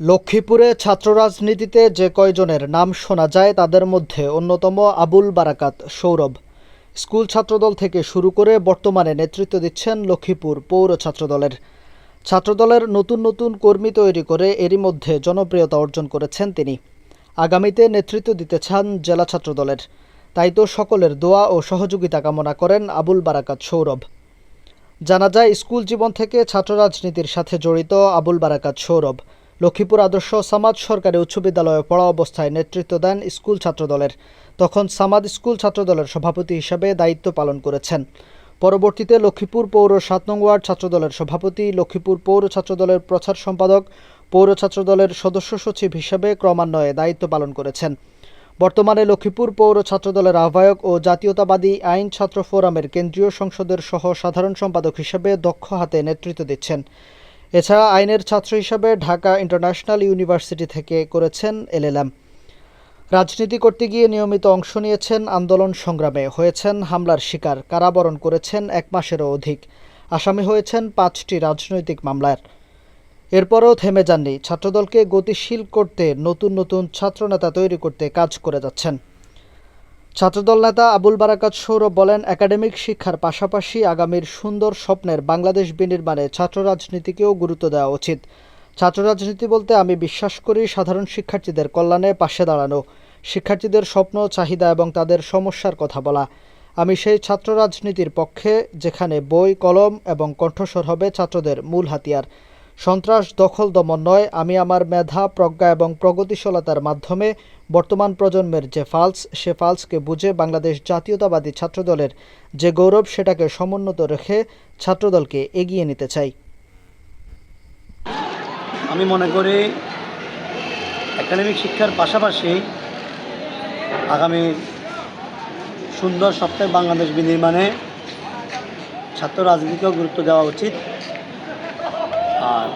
লক্ষ্মীপুরে ছাত্র রাজনীতিতে যে কয়জনের নাম শোনা যায় তাদের মধ্যে অন্যতম আবুল বারাকাত সৌরভ। স্কুল ছাত্রদল থেকে শুরু করে বর্তমানে নেতৃত্ব দিচ্ছেন লক্ষ্মীপুর পৌর ছাত্রদলের। ছাত্রদলের নতুন নতুন কর্মী তৈরি করে এরই মধ্যে জনপ্রিয়তা অর্জন করেছেন তিনি। আগামীতে নেতৃত্ব দিতে চান জেলা ছাত্রদলের। তাই তো সকলের দোয়া ও সহযোগিতা কামনা করেন আবুল বারাকাত সৌরভ। জানা যায়, স্কুল জীবন থেকে ছাত্র রাজনীতির সাথে জড়িত আবুল বারাকাত সৌরভ। লক্ষ্মীপুর আদর্শ সামাদ সরকারি উচ্চ বিদ্যালয়ে পড়া অবস্থায় নেতৃত্ব দেন স্কুল ছাত্রদলের। তখন সামাদ স্কুল ছাত্রদলের সভাপতি হিসাবে দায়িত্ব পালন করেছেন। পরবর্তীতে লক্ষ্মীপুর পৌর সাত নং ওয়ার্ড ছাত্রদলের সভাপতি, লক্ষ্মীপুর পৌর ছাত্রদলের প্রচার সম্পাদক, পৌর ছাত্রদলের সদস্য সচিব হিসেবে ক্রমান্বয়ে দায়িত্ব পালন করেছেন। বর্তমানে লক্ষ্মীপুর পৌর ছাত্রদলের আহ্বায়ক ও জাতীয়তাবাদী আইন ছাত্র ফোরামের কেন্দ্রীয় সংসদের সহ সাধারণ সম্পাদক হিসেবে দক্ষ হাতে নেতৃত্ব দিচ্ছেন। এছাড়া আইনের ছাত্র হিসেবে ঢাকা ইন্টারন্যাশনাল ইউনিভার্সিটি থেকে করেছেন এলএলএম। রাজনীতি করতে গিয়ে নিয়মিত অংশ নিয়েছেন আন্দোলন সংগ্রামে। হয়েছেন হামলার শিকার। কারাবরণ করেছেন এক মাসেরও অধিক। আসামি হয়েছেন পাঁচটি রাজনৈতিক মামলার। এরপরও থেমে যাননি। ছাত্রদলকে গতিশীল করতে নতুন নতুন ছাত্রনেতা তৈরি করতে কাজ করে যাচ্ছেন। ছাত্রদল নেতা আবুল বারাকাত সৌরভ বলেন, একাডেমিক শিক্ষার পাশাপাশি আগামীর সুন্দর স্বপ্নের বাংলাদেশ বিনির্মাণে ছাত্র রাজনীতিকেও গুরুত্ব দেওয়া উচিত। ছাত্র রাজনীতি বলতে আমি বিশ্বাস করি, সাধারণ শিক্ষার্থীদের কল্যাণে পাশে দাঁড়ানো, শিক্ষার্থীদের স্বপ্ন, চাহিদা এবং তাদের সমস্যার কথা বলা। আমি সেই ছাত্র রাজনীতির পক্ষে, যেখানে বই, কলম এবং কণ্ঠস্বর হবে ছাত্রদের মূল হাতিয়ার। সন্ত্রাস দখল দমন নয়, আমি আমার মেধা, প্রজ্ঞা এবং প্রগতিশীলতার মাধ্যমে বর্তমান প্রজন্মের যে ফালস সে ফালসকে বুঝে বাংলাদেশ জাতীয়তাবাদী ছাত্রদলের যে গৌরব, সেটাকে সমুন্নত রেখে ছাত্রদলকে এগিয়ে নিতে চাই। আমি মনে করি একাডেমিক শিক্ষার পাশাপাশি আগামী সুন্দর সপ্তাহে বাংলাদেশ বিনির্মাণে ছাত্র রাজনীতিকেও গুরুত্ব দেওয়া উচিত। আর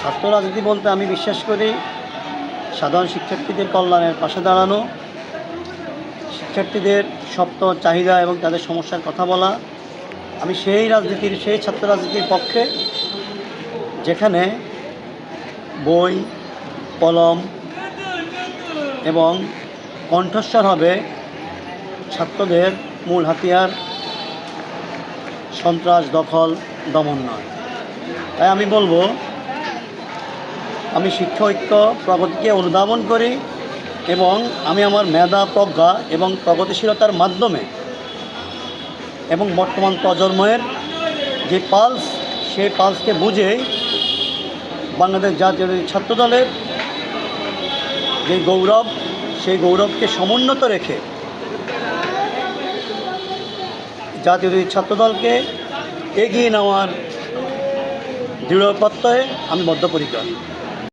ছাত্র রাজনীতি বলতে আমি বিশ্বাস করি সাধারণ শিক্ষার্থীদের কল্যাণের পাশে দাঁড়ানো, শিক্ষার্থীদের স্বপ্ন চাহিদা এবং তাদের সমস্যার কথা বলা। আমি সেই রাজনীতির, সেই ছাত্র রাজনীতির পক্ষে, যেখানে বই, কলম এবং কণ্ঠস্বর হবে ছাত্রদের মূল হাতিয়ার, সন্ত্রাস, দখল, দমন নয়। তাই আমি বলব আমি শিক্ষা ঐক্য প্রগতিকে অনুধাবন করি এবং আমি আমার মেধা, প্রজ্ঞা এবং প্রগতিশীলতার মাধ্যমে এবং বর্তমান প্রজন্মের যে পালস, সেই পালসকে বুঝেই বাংলাদেশ জাতীয় ছাত্রদলের যে গৌরব, সেই গৌরবকে সমুন্নত রেখে জাতীয় ছাত্রদলকে এগিয়ে নেওয়ার দৃঢ় প্রত্যয়ে আমি বদ্ধপরিকর।